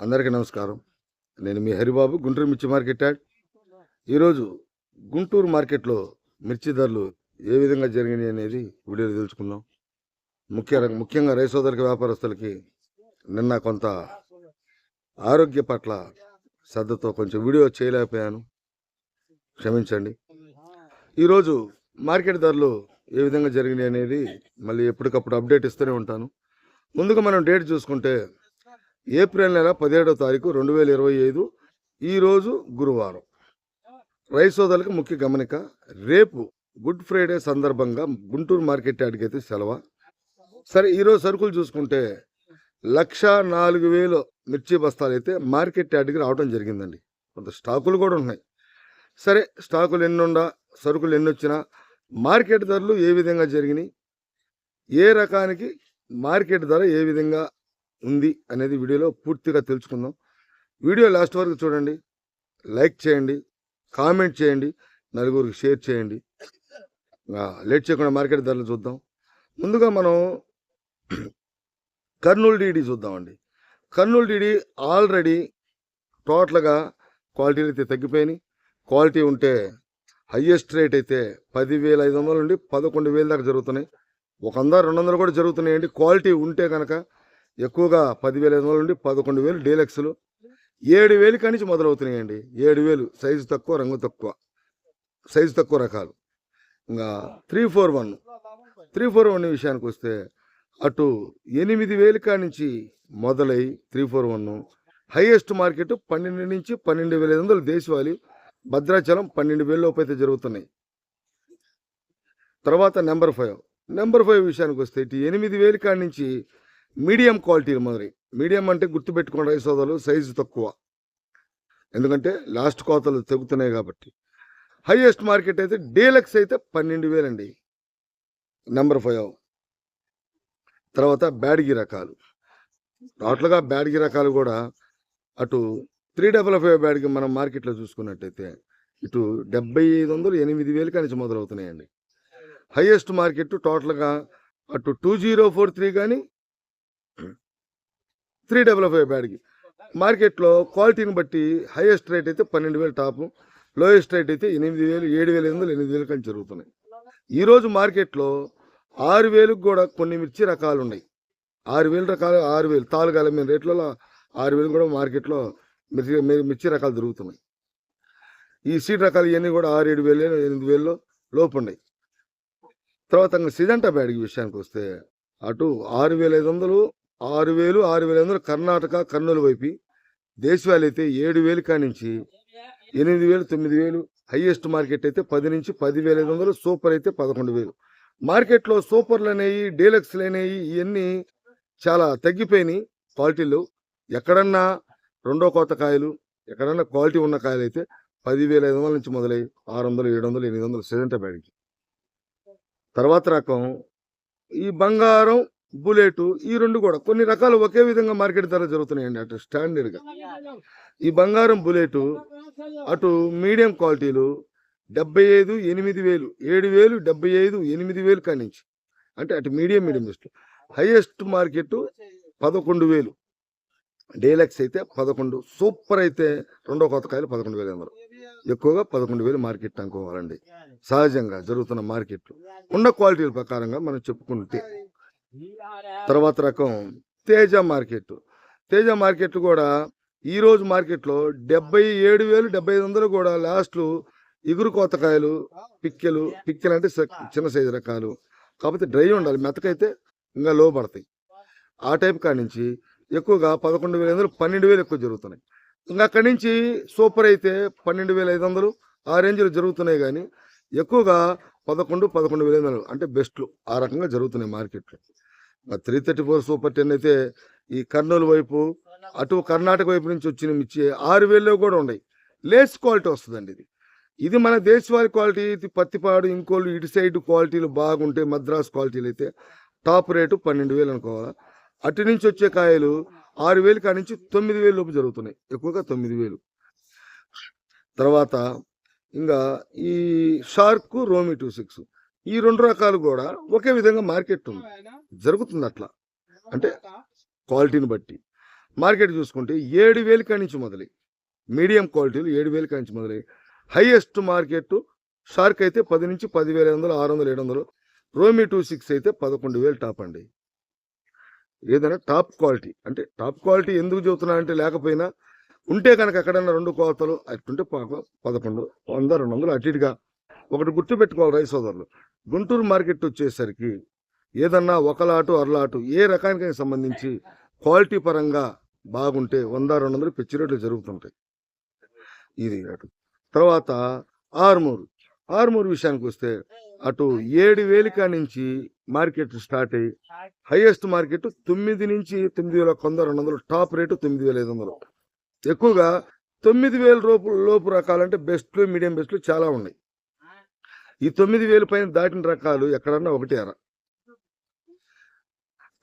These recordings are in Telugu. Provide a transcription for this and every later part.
అందరికీ నమస్కారం. నేను మీ హరిబాబు గుంటూరు మిర్చి మార్కెట్ యాడ్. ఈరోజు గుంటూరు మార్కెట్లో మిర్చి ధరలు ఏ విధంగా జరిగినాయి అనేది వీడియోలో తెలుసుకుందాం. ముఖ్య ముఖ్యంగా రైసోదరిక వ్యాపారస్తులకి నిన్న కొంత ఆరోగ్య పట్ల శ్రద్ధతో కొంచెం వీడియో చేయలేకపోయాను. క్షమించండి. ఈరోజు మార్కెట్ ధరలు ఏ విధంగా జరిగినాయి అనేది మళ్ళీ ఎప్పటికప్పుడు అప్డేట్ ఇస్తూనే ఉంటాను. ముందుగా మనం డేట్ చూసుకుంటే ఏప్రిల్ నెల పదిహేడవ తారీఖు రెండు వేల ఇరవై ఐదు ఈరోజు గురువారం. రైస్ సోదరులకు ముఖ్య గమనిక రేపు గుడ్ ఫ్రైడే సందర్భంగా గుంటూరు మార్కెట్ యార్డ్కి అయితే సెలవు? సరే ఈరోజు సరుకులు చూసుకుంటే లక్ష నాలుగు వేలు మిర్చి బస్తాలు అయితే మార్కెట్ యార్డ్కి రావడం జరిగిందండి. కొంత స్టాకులు కూడా ఉన్నాయి. సరే స్టాకులు ఎన్నుండా సరుకులు ఎన్ని వచ్చినా మార్కెట్ ధరలు ఏ విధంగా జరిగినాయి? ఏ రకానికి మార్కెట్ ధర ఏ విధంగా ఉంది అనేది వీడియోలో పూర్తిగా తెలుసుకుందాం. వీడియో లాస్ట్ వరకు చూడండి. లైక్ చేయండి. కామెంట్ చేయండి. నలుగురికి షేర్ చేయండి. లేట్ చేయకుండా మార్కెట్ ధరలు చూద్దాం. ముందుగా మనం కర్నూలు డీడీ చూద్దామండి. కర్నూలు డీడీ ఆల్రెడీ టోటల్గా క్వాలిటీలు అయితే తగ్గిపోయినాయి. క్వాలిటీ ఉంటే హయ్యెస్ట్ రేట్ అయితే పదివేల ఐదు వందల నుండి పదకొండు వేల దాకా జరుగుతున్నాయి. ఒక వంద రెండు వందలు కూడా జరుగుతున్నాయండి. క్వాలిటీ ఉంటే కనుక ఎక్కువగా పదివేల ఐదు వందల నుండి పదకొండు వేలు డీలక్స్లు. ఏడు వేలు కానించి మొదలవుతున్నాయండి. ఏడు వేలు సైజు తక్కువ రంగు తక్కువ. సైజు తక్కువ రకాలు. ఇంకా three four one. Three four one విషయానికి వస్తే అటు ఎనిమిది వేలు కానించి మొదలై three four one highest market పన్నెండు నుంచి పన్నెండు వేల ఐదు వందలు దేశవాళీ భద్రాచలం పన్నెండు వేల లోపు అయితే జరుగుతున్నాయి. తర్వాత నెంబర్ ఫైవ్. నెంబర్ ఫైవ్ విషయానికి వస్తే ఇటు ఎనిమిది వేలు కాడి నుంచి మీడియం క్వాలిటీ మొదలై మీడియం అంటే గుర్తుపెట్టుకున్న రైస్ సోదాలు సైజు తక్కువ. ఎందుకంటే లాస్ట్ కోతలు తెగుతున్నాయి కాబట్టి. హైయెస్ట్ మార్కెట్ అయితే డీలక్స్ అయితే పన్నెండు వేలండి. Number five. తర్వాత బ్యాడ్గి రకాలు. టోటల్గా బ్యాడ్గి రకాలు కూడా అటు త్రీ డబల్ ఫైవ్ బ్యాడ్గి మనం మార్కెట్లో చూసుకున్నట్టయితే ఇటు డెబ్బై ఐదు వందలు ఎనిమిది వేలు కనిచి మొదలవుతున్నాయండి. హైయెస్ట్ మార్కెట్ టోటల్గా అటు టూ జీరో ఫోర్ త్రీ కానీ త్రీ డబల్ ఫైవ్ బ్యాడ్కి. మార్కెట్లో క్వాలిటీని బట్టి హైయెస్ట్ రేట్ అయితే పన్నెండు వేలు టాపు లోయెస్ట్ రేట్ అయితే ఎనిమిది వేలు ఏడు వేల ఎనిమిది వందలు ఎనిమిది వేలు కానీ జరుగుతున్నాయి. ఈరోజు మార్కెట్లో ఆరు వేలకు కూడా కొన్ని మిర్చి రకాలు ఉన్నాయి. ఆరు వేలు రకాలు ఆరు వేలు తాలుగాల మీద రేట్లలో ఆరు వేలు కూడా మార్కెట్లో మిర్చి మిర్చి రకాలు దొరుకుతున్నాయి. ఈ సీడ్ రకాలు ఇవన్నీ కూడా ఆరు ఏడు వేలు ఎనిమిది వేలలో లోపు ఉన్నాయి. తర్వాత సిజంటా బ్యాడ్కి విషయానికి వస్తే అటు ఆరు వేల ఐదు వందలు ఆరు వేలు ఆరు వేల ఐదు వందలు కర్ణాటక కర్నూలు వైపు. దేశవాళీ అయితే ఏడు వేలు కానించి ఎనిమిది వేలు తొమ్మిది వేలు హైయెస్ట్ మార్కెట్ అయితే పది నుంచి పదివేల ఐదు వందలు సూపర్ అయితే పదకొండు వేలు. మార్కెట్లో సూపర్లు అనేవి డీలక్స్లు అనేవి ఇవన్నీ చాలా తగ్గిపోయినాయి క్వాలిటీలు. ఎక్కడన్నా రెండో కోత కాయలు ఎక్కడన్నా క్వాలిటీ ఉన్న కాయలు అయితే పదివేల ఐదు వందల నుంచి మొదలై ఆరు వందలు ఏడు వందలు ఎనిమిది వందలు సిజంటా బ్యాడ్కి తర్వాత రకం ఈ బంగారం బుల్లెట్ ఈ రెండు కూడా కొన్ని రకాలు ఒకే విధంగా మార్కెట్ ధర జరుగుతున్నాయండి అటు స్టాండర్డ్గా. ఈ బంగారం బుల్లెట్ అటు మీడియం క్వాలిటీలు డెబ్బై ఐదు ఎనిమిది వేలు ఏడు వేలు డెబ్బై ఐదు ఎనిమిది వేలు కానించి అంటే అటు medium medium best highest market పదకొండు వేలు. డేలక్స్ అయితే పదకొండు సూపర్ అయితే రెండో కొత్త కాయలు పదకొండు వేలు వందలు ఎక్కువగా పదకొండు వేలు మార్కెట్ అనుకోవాలండి. సహజంగా జరుగుతున్న మార్కెట్లు. ఉన్న క్వాలిటీల ప్రకారంగా మనం చెప్పుకుంటే తర్వాత రకం తేజ మార్కెట్. తేజ మార్కెట్ కూడా ఈరోజు మార్కెట్లో డెబ్బై ఏడు వేలు డెబ్బై ఐదు వందలు కూడా లాస్ట్లు ఇగురు కోతకాయలు పిక్కెలు పిక్కెలు అంటే చిన్న సైజు రకాలు. కాకపోతే డ్రై ఉండాలి మెతకైతే ఇంకా లో పడతాయి. ఆ టైప్ కాడి నుంచి ఎక్కువగా పదకొండు వేల ఐదు వందలు పన్నెండు వేలు ఎక్కువ జరుగుతున్నాయి. ఇంకా అక్కడి నుంచి సూపర్ అయితే పన్నెండు వేల ఐదు వందలు ఆ రేంజ్లో జరుగుతున్నాయి కానీ ఎక్కువగా పదకొండు పదకొండు వేల ఐదు వందలు అంటే బెస్ట్లు ఆ రకంగా జరుగుతున్నాయి మార్కెట్లో. Three thirty four super ten అయితే ఈ కర్నూలు వైపు అటు కర్ణాటక వైపు నుంచి వచ్చిన మిర్చి ఆరు వేలలో కూడా ఉన్నాయి. లేస్ క్వాలిటీ వస్తుందండి ఇది. ఇది మన దేశవాళీ క్వాలిటీ ఇది పత్తిపాడు ఇంకోళ్ళు ఇటు సైడ్ క్వాలిటీలు బాగుంటాయి మద్రాస్ క్వాలిటీలు అయితే టాప్ రేటు పన్నెండు వేలు అనుకోవాలా. అటు నుంచి వచ్చే కాయలు ఆరు వేలు కాడి నుంచి తొమ్మిది వేలు లోపు జరుగుతున్నాయి. ఎక్కువగా తొమ్మిది వేలు. తర్వాత ఇంకా ఈ షార్క్ రోమి టూ సిక్స్. ఈ రెండు రకాలు కూడా ఒకే విధంగా మార్కెట్ ఉంది. జరుగుతుంది అట్లా అంటే క్వాలిటీని బట్టి. మార్కెట్ చూసుకుంటే ఏడు వేలు కాడి నుంచి మొదలై మీడియం క్వాలిటీలు ఏడు వేలు కాడి నుంచి మొదలై హైయెస్ట్ మార్కెట్ షార్క్ అయితే పది నుంచి పదివేల ఐదు వందలు ఆరు వందలు ఏడు వందలు రోమి టూ సిక్స్ అయితే పదకొండు వేలు టాప్ అండి. ఏదైనా టాప్ క్వాలిటీ. అంటే టాప్ క్వాలిటీ ఎందుకు చెబుతున్నా అంటే లేకపోయినా ఉంటే కనుక ఎక్కడన్నా రెండు కోతలు అట్టుంటే పదకొండు వంద రెండు వందలు అటు ఇటుగా. ఒకటి గుర్తుపెట్టుకోవాలి రైస్ సోదరులు. గుంటూరు మార్కెట్ వచ్చేసరికి ఏదన్నా ఒకలాటు అరలాటు ఏ రకానికైనా సంబంధించి క్వాలిటీ పరంగా బాగుంటే వంద రెండు వందలు పిచ్చి రేట్లు జరుగుతుంటాయి. ఇది అటు. తర్వాత ఆర్మూరు. ఆర్మూరు విషయానికి వస్తే అటు ఏడు వేలిక నుంచి మార్కెట్ స్టార్ట్ అయ్యి హైయెస్ట్ మార్కెట్ తొమ్మిది నుంచి తొమ్మిది వేల కొందరు రెండు వందలు టాప్ రేటు తొమ్మిది వేల ఐదు వందలు. ఎక్కువగా తొమ్మిది వేల రూపు లోపు రకాలంటే బెస్ట్లు మీడియం బెస్ట్లు చాలా ఉన్నాయి. ఈ తొమ్మిది వేలు పైన దాటిన రకాలు ఎక్కడన్నా ఒకటి అర.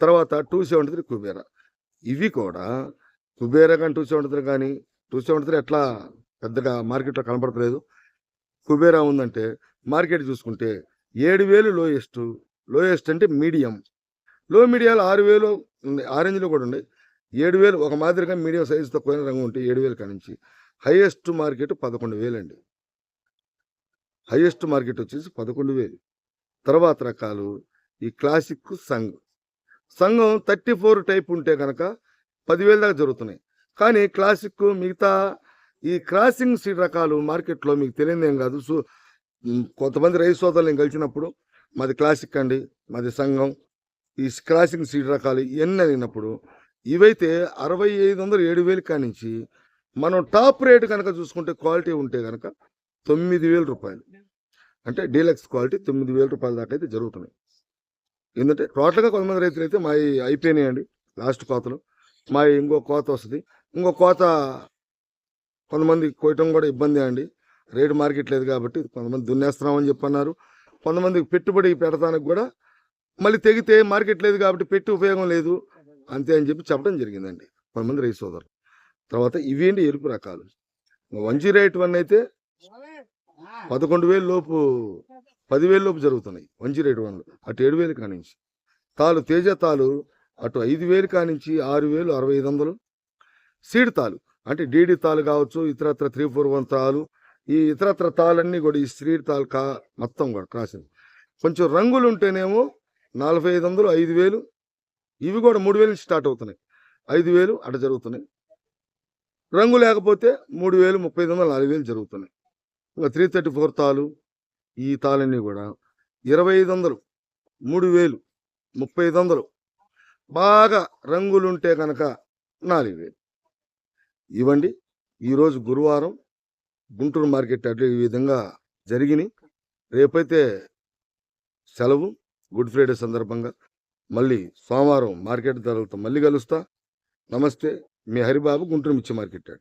తర్వాత టూ సెవెంటీ త్రీ కుబేరా. ఇవి కూడా కుబేరా కానీ టూ సెవెంటీ త్రీ కానీ టూ సెవెంటీ త్రీ ఎట్లా పెద్దగా మార్కెట్లో కనపడలేదు కుబేరా ఉందంటే మార్కెట్ చూసుకుంటే ఏడు వేలు లోయెస్ట్. లోయెస్ట్ అంటే మీడియం. లో మీడియాలు ఆరు వేలు ఆరెంజ్లో కూడా ఉన్నాయి. ఏడు వేలు ఒక మాదిరిగా మీడియం సైజు తక్కువైన రంగు ఉంటే ఏడు వేలు కానించి హైయెస్ట్ మార్కెట్ పదకొండు వేలు అండి హైయెస్ట్ మార్కెట్ వచ్చేసి పదకొండు వేలు. తర్వాత రకాలు ఈ క్లాసిక్ సంఘ్ సంఘం థర్టీ ఫోర్ టైప్ ఉంటే కనుక పదివేల దాకా జరుగుతున్నాయి. కానీ క్లాసిక్ మిగతా ఈ క్రాసింగ్ సీడ్ రకాలు మార్కెట్లో మీకు తెలియదు ఏం కాదు. సో కొంతమంది రైతు సోదరులు నేను కలిసినప్పుడు మాది క్లాసిక్ అండి మాది సంఘం. ఈ క్రాసింగ్ సీడ్ రకాలు ఇవన్నీ అడిగినప్పుడు ఇవైతే అరవై ఐదు వందలు ఏడు వేలు కానించి మనం టాప్ రేట్ కనుక చూసుకుంటే క్వాలిటీ ఉంటే కనుక తొమ్మిది వేల రూపాయలు. అంటే డీలక్స్ క్వాలిటీ తొమ్మిది వేల రూపాయల దాకా అయితే జరుగుతున్నాయి. ఎందుకంటే టోటల్గా కొంతమంది రైతులు అయితే మా అయిపోయినాయండి లాస్ట్ కోతలు. మా ఇంకో కోత వస్తుంది. ఇంకో కోత కొంతమంది కోయటం కూడా ఇబ్బంది అండి. రేటు మార్కెట్ లేదు కాబట్టి కొంతమంది దున్నేస్తున్నామని చెప్పన్నారు. కొంతమంది పెట్టుబడి పెడతానికి కూడా మళ్ళీ తెగితే మార్కెట్ లేదు కాబట్టి పెట్టి ఉపయోగం లేదు. అంతే అని చెప్పి చెప్పడం జరిగిందండి కొంతమంది రైతు సోదరులు. తర్వాత ఇవేంటి ఎరుపు రకాలు? వన్ జీరో ఎయిట్ వన్ అయితే పదకొండు వేలు లోపు పదివేలలోపు జరుగుతున్నాయి. వన్ జీరో ఎయిట్ వన్లో అటు ఏడు వేలు కానించి. తాలు తేజ తాలు అటు ఐదు వేలు కానించి ఆరు వేలు అరవై ఐదు వందలు. సీడ్ తాలు అంటే డీడీ తాలు కావచ్చు ఇతరత్ర త్రీ ఫోర్ వన్ తాలు. ఈ ఇతరత్ర తాలన్నీ కూడా ఈ స్త్రీ తాలు కా మొత్తం కూడా క్రాసింగ్ కొంచెం రంగులు ఉంటేనేమో నలభై ఐదు వందలు ఐదు వేలు. ఇవి కూడా మూడు వేలు నుంచి స్టార్ట్ అవుతున్నాయి. ఐదు వేలు అట జరుగుతున్నాయి. రంగు లేకపోతే మూడు వేలు ముప్పై ఐదు వందలు నాలుగు వేలు జరుగుతున్నాయి. ఇంకా త్రీ థర్టీ ఫోర్ తాలు ఈ తాళన్నీ కూడా ఇరవై ఐదు వందలు మూడు వేలు ముప్పై ఐదు వందలు బాగా రంగులుంటే కనుక నాలుగు వేలు ఇవ్వండి. ఈరోజు గురువారం గుంటూరు మార్కెట్ అట్లా ఈ విధంగా జరిగినాయి. రేపైతే సెలవు గుడ్ ఫ్రైడే సందర్భంగా. మళ్ళీ సోమవారం మార్కెట్ ధరలతో మళ్ళీ కలుస్తా. నమస్తే. మీ హరిబాబు గుంటూరు మిర్చి మార్కెట్